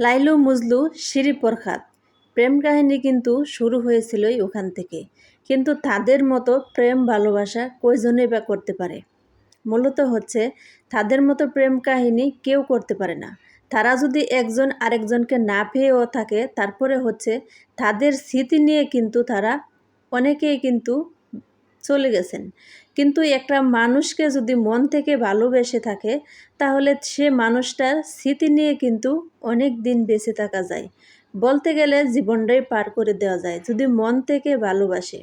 লাইলু মজলু, Siri পরখাত। প্রেম কাহিনী কিন্তু শুরু হয়েছিলই ওখান থেকে। কিন্তু তাদের মতো প্রেম ভালোবাসা কয়জনে বা করতে পারে? মূলত হচ্ছে, তাদের মতো প্রেম কাহিনী কেউ করতে পারে না। তারা যদি একজন আরেকজনকে না পেয়েও থাকে, তারপরে হচ্ছে, তাদের স্মৃতি নিয়ে কিন্তু তারা অনেকেই কিন্তু চলে গেছেন। কিন্তু একটা মানুষকে যদি মন থেকে ভালোবেসে থাকে, তাহলে সে মানুষটার স্মৃতি নিয়ে কিন্তু অনেক দিন বেঁচে থাকা যায়। বলতে গেলে জীবনটাই পার করে দেওয়া যায় যদি মন থেকে ভালোবাসে।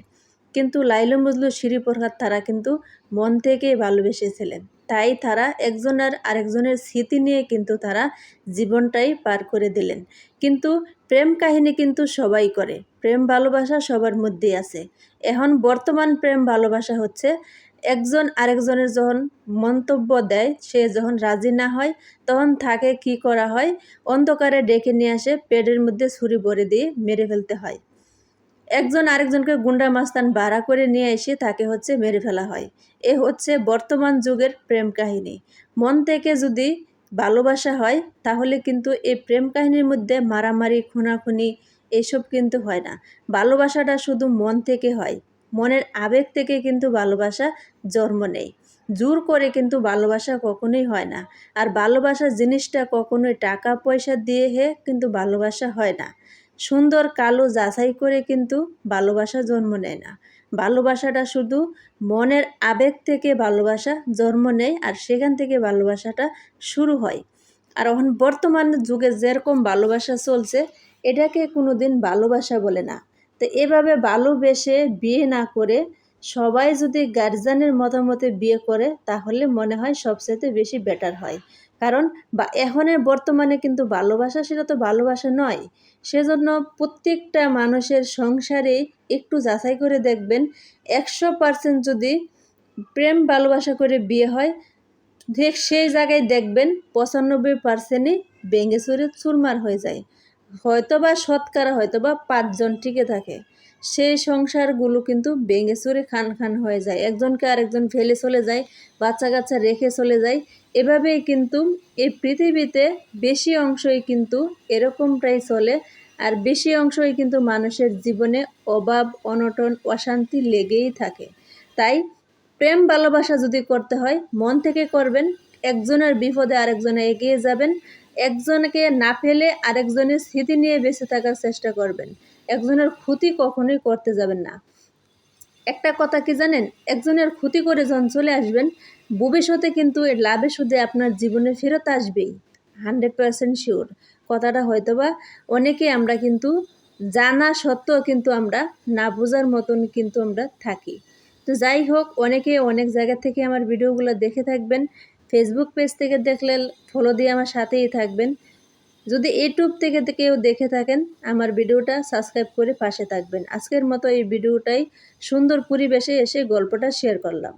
কিন্তু লাইলু মজলু শিরি প্রহাত তারা কিন্তু মন থেকে ভালোবেসেছিলেন। তাই তারা একজনের আরেকজনের স্মৃতি নিয়ে কিন্তু তারা জীবনটাই পার করে দিলেন। কিন্তু প্রেম কাহিনী কিন্তু সবাই করে। প্রেম ভালোবাসা সবার মধ্যেই আছে। এখন বর্তমান প্রেম ভালোবাসা হচ্ছে একজন আরেকজনের যখন মন্তব্য দেয়, সে যখন রাজি না হয়, তখন তাকে কি করা হয়? অন্ধকারে ডেকে নিয়ে আসে পেটের মধ্যে ছুরি ভরে দিয়ে মেরে ফেলতে হয়। একজন আরেকজনকে গুন্ডা মাস্তান ভাড়া করে নিয়ে এসে তাকে হচ্ছে মেরে ফেলা হয়। এ হচ্ছে বর্তমান যুগের প্রেম কাহিনী। মন থেকে যদি ভালোবাসা হয়, তাহলে কিন্তু এই প্রেম কাহিনীর মধ্যে মারামারি, খুনাখুনি এসব কিন্তু হয় না। ভালোবাসাটা শুধু মন থেকে হয়। মনের আবেগ থেকে কিন্তু ভালোবাসা জন্ম নেয়। জোর করে কিন্তু ভালোবাসা কখনোই হয় না। আর ভালোবাসা জিনিসটা কখনোই টাকা পয়সা দিয়ে হে কিন্তু ভালোবাসা হয় না। সুন্দর কালো যাচাই করে কিন্তু ভালোবাসা জন্ম নেয় না। ভালোবাসাটা শুধু মনের আবেগ থেকে ভালোবাসা জন্ম নেয় আর সেখান থেকে ভালোবাসাটা শুরু হয়। আর এখন বর্তমান যুগে যেরকম ভালোবাসা চলছে, এটাকে কোনো দিন ভালোবাসা বলে না। তো এভাবে ভালোবেসে বিয়ে না করে সবাই যদি গার্জিয়ানের মতামতে বিয়ে করে, তাহলে মনে হয় সবচেয়ে বেশি বেটার হয়। কারণ বা এখনের বর্তমানে কিন্তু ভালোবাসা সেটা তো ভালোবাসা নয়। সেজন্য প্রত্যেকটা মানুষের সংসারে একটু যাচাই করে দেখবেন, একশো পার্সেন্ট যদি প্রেম ভালোবাসা করে বিয়ে হয় ঠিক সেই জায়গায় দেখবেন পঁচানব্বই পার্সেন্টই বেঙ্গে চুরে চুরমার হয়ে যায়। হয়তো বা শতকরা হয়তো বা পাঁচজন টিকে থাকে। সেই সংসারগুলো কিন্তু ভেঙে চুরে খান খান হয়ে যায়। একজনকে আরেকজন ফেলে চলে যায় বাচ্চা কাচ্চা রেখে চলে যায়। এভাবেই কিন্তু এই পৃথিবীতে বেশি অংশই কিন্তু এরকমটাই চলে। আর বেশি অংশই কিন্তু মানুষের জীবনে অভাব, অনটন, অশান্তি লেগেই থাকে। তাই প্রেম, ভালোবাসা যদি করতে হয়, মন থেকে করবেন। একজনের বিপদে আরেকজনে এগিয়ে যাবেন। একজনকে না ফেলে আরেকজনের স্মৃতি নিয়ে বেঁচে থাকার চেষ্টা করবেন। একজনের ক্ষতি কখনোই করতে যাবেন না। একটা কথা কি জানেন? একজনের ক্ষতি করে যখন চলে আসবেন, ভবিষ্যতে কিন্তু এর লাভে সুদে আপনার জীবনে ফেরত আসবেই। Hundred percent sure. কথাটা হয়তো বা অনেকে আমরা কিন্তু জানা সত্ত্বেও কিন্তু আমরা না বোঝার মতন কিন্তু আমরা থাকি। তো যাই হোক, অনেকে অনেক জায়গা থেকে আমার ভিডিওগুলো দেখে থাকবেন। ফেসবুক পেজ থেকে দেখলে ফলো দিয়ে আমার সাথেই থাকবেন। যদি ইউটিউব থেকে কেউ দেখে থাকেন, আমার ভিডিওটা সাবস্ক্রাইব করে পাশে থাকবেন। আজকের মতো এই ভিডিওটাই সুন্দর পরিবেশে এসে গল্পটা শেয়ার করলাম।